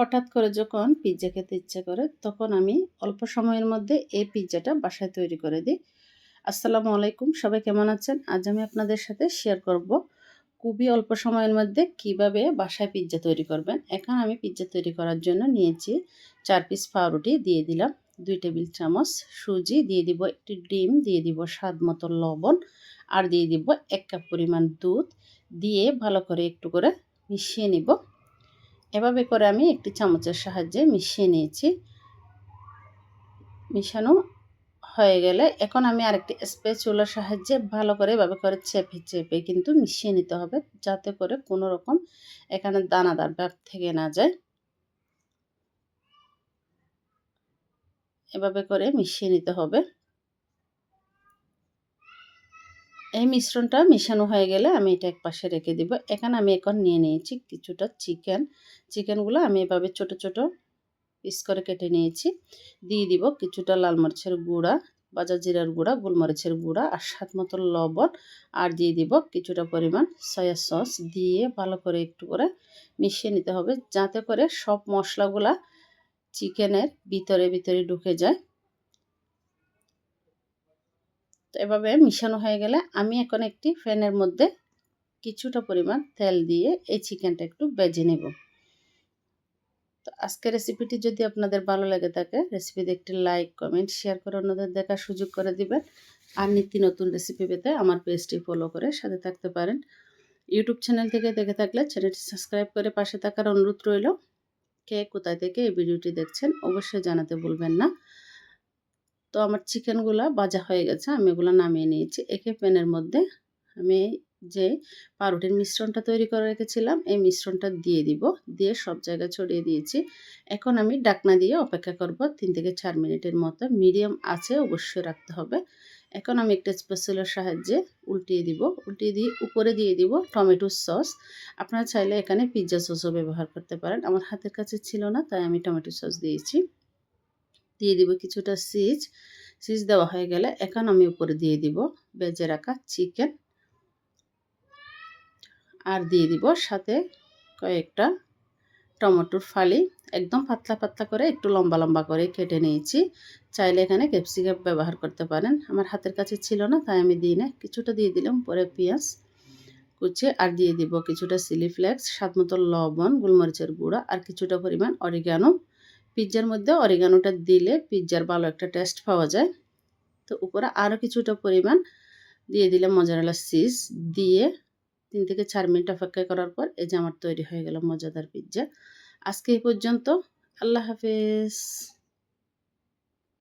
হঠাৎ করে যখন পিৎজা খেতে ইচ্ছে করে, তখন আমি অল্প সময়ের মধ্যে এই পিৎজাটা বাসায় তৈরি করে দিই। আসসালামু আলাইকুম, সবাই কেমন আছেন? আজ আমি আপনাদের সাথে শেয়ার করব খুবই অল্প সময়ের মধ্যে কীভাবে বাসায় পিৎজা তৈরি করবেন। এখন আমি পিৎজা তৈরি করার জন্য নিয়েছি চার পিস পাউরুটি দিয়ে দিলাম, দুই টেবিল চামচ সুজি দিয়ে দিব, একটি ডিম দিয়ে দিব স্বাদ মতো লবণ, আর দিয়ে দিব এক কাপ পরিমাণ দুধ। দিয়ে ভালো করে একটু করে মিশিয়ে নিব। এভাবে করে আমি একটি চামচের সাহায্যে মিশিয়ে নিয়েছি। মিশানো হয়ে গেলে এখন আমি আরেকটি চুলার সাহায্যে ভালো করে এভাবে করে চেপে চেপে কিন্তু মিশিয়ে নিতে হবে যাতে করে কোনো রকম এখানে দানাদার ব্যাপ থেকে না যায়। এভাবে করে মিশিয়ে নিতে হবে। এই মিশ্রণটা মিশানো হয়ে গেলে আমি এটা এক পাশে রেখে দিব। এখানে আমি এখন নিয়ে নিয়েছি কিছুটা চিকেন। চিকেনগুলো আমি এভাবে ছোট ছোট পিস করে কেটে নিয়েছি। দিয়ে দিব কিছুটা লাল মরিচের গুঁড়া বাজার জিরার গুঁড়া, গোলমরিচের গুঁড়া আর স্বাদ মতো লবণ। আর দিয়ে দিব কিছুটা পরিমাণ সয়া সস। দিয়ে ভালো করে একটু করে মিশিয়ে নিতে হবে যাতে করে সব মশলাগুলা চিকেনের ভিতরে ভিতরে ঢুকে যায়। তো এভাবে মিশানো হয়ে গেলে আমি এখন একটি ফ্যানের মধ্যে কিছুটা পরিমাণ তেল দিয়ে এই চিকেনটা একটু বেজে নেব। তো আজকের রেসিপিটি যদি আপনাদের ভালো লাগে থাকে রেসিপিতে একটি লাইক কমেন্ট শেয়ার করে অন্যদের দেখার সুযোগ করে দিবেন। আর নিত্য নতুন রেসিপি পেতে আমার পেজটি ফলো করে সাথে থাকতে পারেন। ইউটিউব চ্যানেল থেকে দেখে থাকলে চ্যানেলটি সাবস্ক্রাইব করে পাশে থাকার অনুরোধ রইল। কে কোথায় থেকে এই ভিডিওটি দেখছেন অবশ্যই জানাতে ভুলবেন না। তো আমার চিকেনগুলো বাজা হয়ে গেছে, আমি এগুলো নামিয়ে নিয়েছি। একে প্যানের মধ্যে আমি যে পাউরুটির মিশ্রণটা তৈরি করে রেখেছিলাম, এই মিশ্রণটা দিয়ে দিব, দিয়ে সব জায়গায় ছড়িয়ে দিয়েছি। এখন আমি ডাকনা দিয়ে অপেক্ষা করব, তিন থেকে চার মিনিটের মতো, মিডিয়াম আছে অবশ্যই রাখতে হবে। এখন আমি একটা স্পেশালের সাহায্যে উল্টিয়ে দিব, উল্টিয়ে দিয়ে উপরে দিয়ে দিব টমেটো সস। আপনারা চাইলে এখানে পিৎজা সসও ব্যবহার করতে পারেন, আমার হাতের কাছে ছিল না, তাই আমি টমেটো সস দিয়েছি। দিয়ে দিব কিছুটা সিজ। সিজ দেওয়া হয়ে গেলে এখন আমি উপরে দিয়ে দিব বেজে রাখা চিকেন। আর দিয়ে দিব সাথে কয়েকটা টমেটোর ফালি। একদম পাতলা পাতলা করে, একটু লম্বা লম্বা করে কেটে নিয়েছি। চাইলে এখানে ক্যাপসিকাম ব্যবহার করতে পারেন। আমার হাতের কাছে ছিল না, তাই আমি দিই না কিছুটা দিয়ে দিলাম পরে পেঁয়াজ কুচে আর দিয়ে দিব কিছুটা সিলি ফ্লেক্স স্বাদ মতো লবণ, গোলমরিচের গুঁড়া আর কিছুটা পরিমাণ অরিগানো। পিৎজার মধ্যে অরিগানোটা দিলে পিৎজার ভালো একটা টেস্ট পাওয়া যায়। তো উপরে আরও কিছুটা পরিমাণ দিয়ে দিলে মজারালা সিজ দিয়ে তিন থেকে চার মিনিট অপেক্ষা করার পর এই যে আমার তৈরি হয়ে গেল মজাদার পিৎজা আজকে এই পর্যন্ত। আল্লাহ হাফেজ।